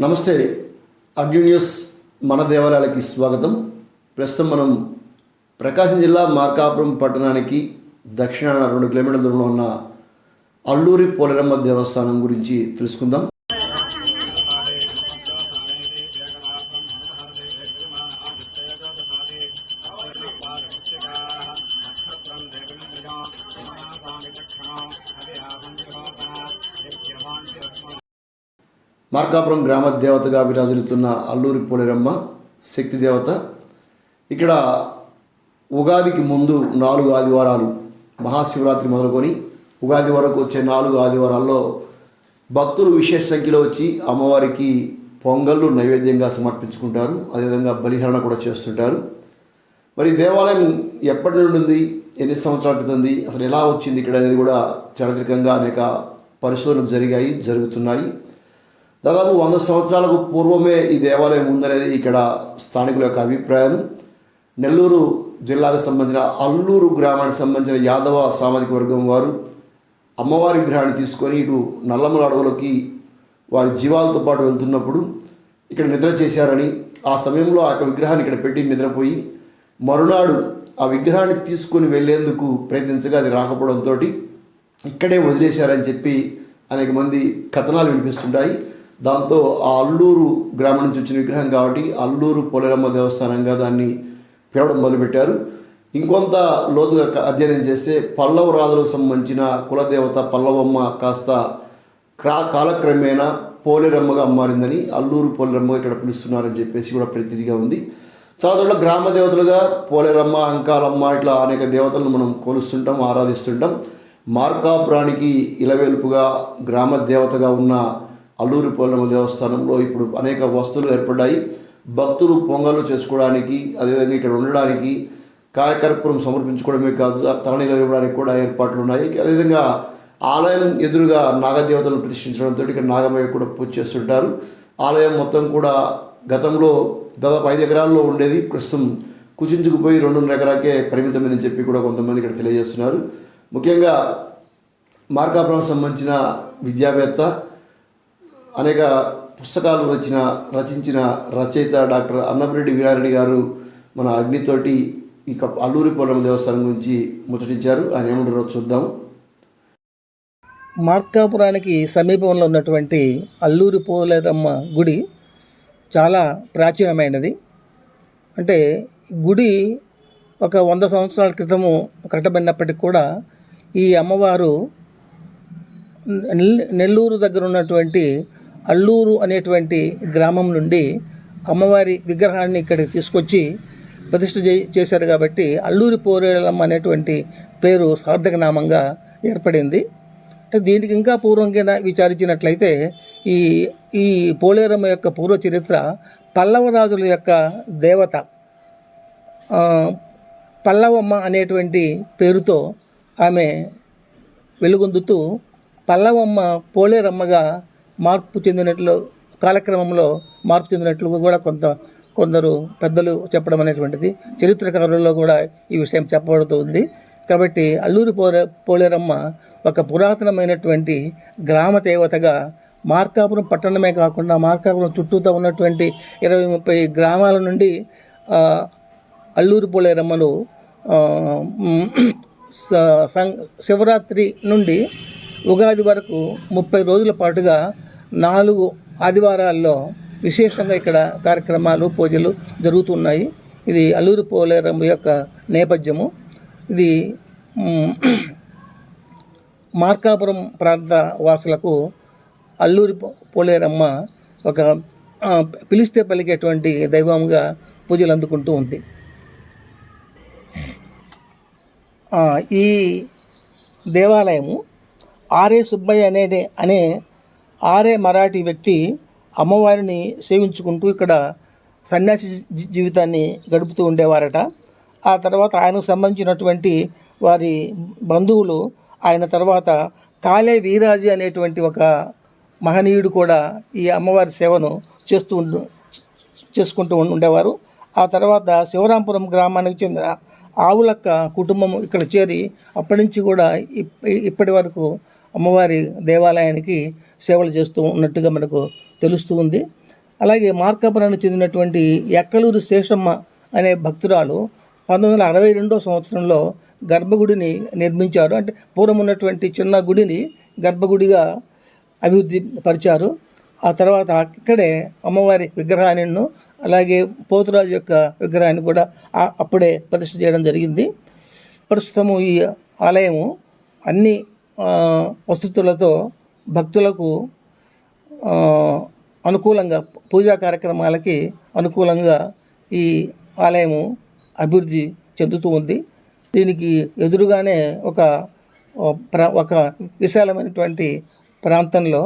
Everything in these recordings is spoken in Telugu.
నమస్తే అగ్ని న్యూస్ మన దేవాలయాలకి స్వాగతం. ప్రస్తుతం మనం ప్రకాశం జిల్లా మార్కాపురం పట్టణానికి దక్షిణాన రెండు కిలోమీటర్ల దూరంలో ఉన్న అల్లూరి పోలేరమ్మ దేవస్థానం గురించి తెలుసుకుందాం. మార్కాపురం గ్రామ దేవతగా విరాజిల్లుతున్న అల్లూరి పోలేరమ్మ శక్తి దేవత. ఇక్కడ ఉగాదికి ముందు నాలుగు ఆదివారాలు మహాశివరాత్రి మొదలుకొని ఉగాది వరకు వచ్చే నాలుగు ఆదివారాల్లో భక్తులు విశేష సంఖ్యలో వచ్చి అమ్మవారికి పొంగళ్ళు నైవేద్యంగా సమర్పించుకుంటారు. అదేవిధంగా బలిహరణ కూడా చేస్తుంటారు. మరి దేవాలయం ఎప్పటి నుండి ఉంది? ఎన్ని సంవత్సరాల క్రితం అసలు ఎలా వచ్చింది ఇక్కడ అనేది కూడా చారిత్రకంగా అనేక పరిశోధనలు జరిగాయి జరుగుతున్నాయి. దాదాపు వంద సంవత్సరాలకు పూర్వమే ఈ దేవాలయం ఉందనేది ఇక్కడ స్థానికుల యొక్క అభిప్రాయం. నెల్లూరు జిల్లాకు సంబంధించిన అల్లూరు గ్రామానికి సంబంధించిన యాదవ సామాజిక వర్గం వారు అమ్మవారి విగ్రహాన్ని తీసుకొని ఇటు నల్లమల అడవులకి వారి జీవాలతో పాటు వెళ్తున్నప్పుడు ఇక్కడ నిద్ర చేశారని ఆ సమయంలో ఆ యొక్క విగ్రహాన్ని ఇక్కడ పెట్టి నిద్రపోయి మరునాడు ఆ విగ్రహాన్ని తీసుకొని వెళ్ళేందుకు ప్రయత్నించగా అది రాకపోవడంతో ఇక్కడే వదిలేశారని చెప్పి అనేక మంది కథనాలు వినిపిస్తుంటాయి. దాంతో ఆ అల్లూరు గ్రామం నుంచి వచ్చిన విగ్రహం కాబట్టి అల్లూరు పోలేరమ్మ దేవస్థానంగా దాన్ని పిలవడం మొదలుపెట్టారు. ఇంకొంత లోతుగా అధ్యయనం చేస్తే పల్లవ రాజులకు సంబంధించిన కులదేవత పల్లవమ్మ కాస్త క్రా కాలక్రమేణా పోలేరమ్మగా మారిందని అల్లూరు పోలేరమ్మగా ఇక్కడ పిలుస్తున్నారని చెప్పేసి కూడా ప్రతిదిగా ఉంది. చాలా చోట్ల గ్రామ దేవతలుగా పోలేరమ్మ అంకాలమ్మ ఇట్లా అనేక దేవతలను మనం కొలుస్తుంటాం ఆరాధిస్తుంటాం. మార్కాపురానికి ఇలవేల్పుగా గ్రామ దేవతగా ఉన్న అల్లూరి పోలమ్మ దేవస్థానంలో ఇప్పుడు అనేక వస్తువులు ఏర్పడ్డాయి. భక్తులు పొంగలు చేసుకోవడానికి అదేవిధంగా ఇక్కడ ఉండడానికి కాయకర్పూరం సమర్పించుకోవడమే కాదు తరణీలు ఇవ్వడానికి కూడా ఏర్పాట్లు ఉన్నాయి. అదేవిధంగా ఆలయం ఎదురుగా నాగదేవతలను ప్రతిష్ఠించడంతో ఇక్కడ నాగమయ్య కూడా పూజ చేస్తుంటారు. ఆలయం మొత్తం కూడా గతంలో దాదాపు ఐదు ఎకరాల్లో ఉండేది. ప్రస్తుతం కుచించుకుపోయి రెండున్నర ఎకరాకే పరిమితమైందని చెప్పి కూడా కొంతమంది ఇక్కడ తెలియజేస్తున్నారు. ముఖ్యంగా మార్కాపురం సంబంధించిన విద్యావేత్త అనేక పుస్తకాలు రచన రచించిన రచయిత డాక్టర్ అన్నపరెడ్డి వీరారెడ్డి గారు మన అగ్నితోటి ఇక అల్లూరి పోలమ్మ దేవస్థానం గురించి ముచ్చటించారు. ఆయన ఏమంటారో చూద్దాం. మార్కాపురానికి సమీపంలో ఉన్నటువంటి అల్లూరి పోలేరమ్మ గుడి చాలా ప్రాచీనమైనది. అంటే గుడి ఒక వంద సంవత్సరాల క్రితము కట్టబడినప్పటికీ కూడా ఈ అమ్మవారు నెల్లూరు దగ్గర ఉన్నటువంటి అల్లూరు అనేటువంటి గ్రామం నుండి అమ్మవారి విగ్రహాన్ని ఇక్కడికి తీసుకొచ్చి ప్రతిష్ఠ చేశారు కాబట్టి అల్లూరి పోరేలమ్మ అనేటువంటి పేరు సార్థక నామంగా ఏర్పడింది. అంటే దీనికి ఇంకా పూర్వంగా విచారించినట్లయితే ఈ ఈ పోలేరమ్మ యొక్క పూర్వ చరిత్ర పల్లవ రాజుల యొక్క దేవత పల్లవమ్మ అనేటువంటి పేరుతో ఆమె వెలుగొందుతూ పల్లవమ్మ పోలేరమ్మగా మార్పు చెందినట్లు కాలక్రమంలో మార్పు చెందినట్లు కూడా కొంత కొందరు పెద్దలు చెప్పడం అనేటువంటిది. చరిత్రకారుల్లో కూడా ఈ విషయం చెప్పబడుతుంది కాబట్టి అల్లూరి పోలే పోలేరమ్మ ఒక పురాతనమైనటువంటి గ్రామ దేవతగా మార్కాపురం పట్టణమే కాకుండా మార్కాపురం చుట్టూతో ఉన్నటువంటి ఇరవై ముప్పై గ్రామాల నుండి అల్లూరి పోలేరమ్మను శివరాత్రి నుండి ఉగాది వరకు ముప్పై రోజుల పాటుగా నాలుగు ఆదివారాల్లో విశేషంగా ఇక్కడ కార్యక్రమాలు పూజలు జరుగుతున్నాయి. ఇది అల్లూరి పోలేరమ్మ యొక్క నేపథ్యము. ఇది మార్కాపురం ప్రాంత వాసులకు అల్లూరి పోలేరమ్మ ఒక పిలిస్తే పలికేటువంటి దైవంగా పూజలు అందుకుంటూ ఉంది. ఈ దేవాలయము ఆర్ఏ సుబ్బయ్య అనేది అనే ఆర్ఏ మరాఠీ వ్యక్తి అమ్మవారిని సేవించుకుంటూ ఇక్కడ సన్యాసి జీవితాన్ని గడుపుతూ ఉండేవారట. ఆ తర్వాత ఆయనకు సంబంధించినటువంటి వారి బంధువులు ఆయన తర్వాత కాలే వీరాజీ అనేటువంటి ఒక మహనీయుడు కూడా ఈ అమ్మవారి సేవను చేస్తూ ఉండు చేసుకుంటూ ఉండేవారు. ఆ తర్వాత శివరాంపురం గ్రామానికి చెందిన ఆవులక్క కుటుంబం ఇక్కడ చేరి అప్పటి నుంచి కూడా ఇప్పటి వరకు అమ్మవారి దేవాలయానికి సేవలు చేస్తూ ఉన్నట్టుగా మనకు తెలుస్తూ ఉంది. అలాగే మార్కాపురానికి చెందినటువంటి ఎక్కలూరు శేషమ్మ అనే భక్తురాలు పంతొమ్మిది వందల అరవై రెండో సంవత్సరంలో గర్భగుడిని నిర్మించారు. అంటే పూర్వం ఉన్నటువంటి చిన్న గుడిని గర్భగుడిగా అభివృద్ధి పరిచారు. ఆ తర్వాత అక్కడే అమ్మవారి విగ్రహాన్ని అలాగే పోతురాజు యొక్క విగ్రహాన్ని కూడా ఆ- అప్పుడే ప్రతిష్ఠ చేయడం జరిగింది. ప్రస్తుతము ఈ ఆలయము అన్ని వసతులతో భక్తులకు అనుకూలంగా పూజా కార్యక్రమాలకి అనుకూలంగా ఈ ఆలయము అభివృద్ధి చెందుతూ ఉంది. దీనికి ఎదురుగానే ఒక ప్ర ఒక విశాలమైనటువంటి ప్రాంతంలో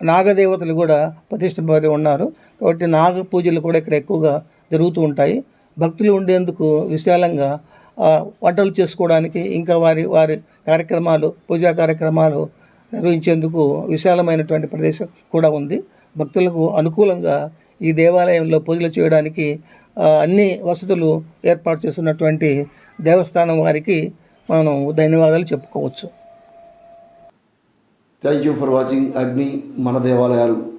నాగదేవతలు కూడా ప్రతిష్టపడి ఉన్నారు. కాబట్టి నాగ పూజలు కూడా ఇక్కడ ఎక్కువగా జరుగుతూ ఉంటాయి. భక్తులు ఉండేందుకు విశాలంగా వంటలు చేసుకోవడానికి ఇంకా వారి వారి కార్యక్రమాలు పూజా కార్యక్రమాలు నిర్వహించేందుకు విశాలమైనటువంటి ప్రదేశం కూడా ఉంది. భక్తులకు అనుకూలంగా ఈ దేవాలయంలో పూజలు చేయడానికి అన్ని వసతులు ఏర్పాటు చేస్తున్నటువంటి దేవస్థానం వారికి మనం ధన్యవాదాలు చెప్పుకోవచ్చు. థ్యాంక్ యూ ఫర్ వాచింగ్ అగ్ని మన దేవాలయాలు.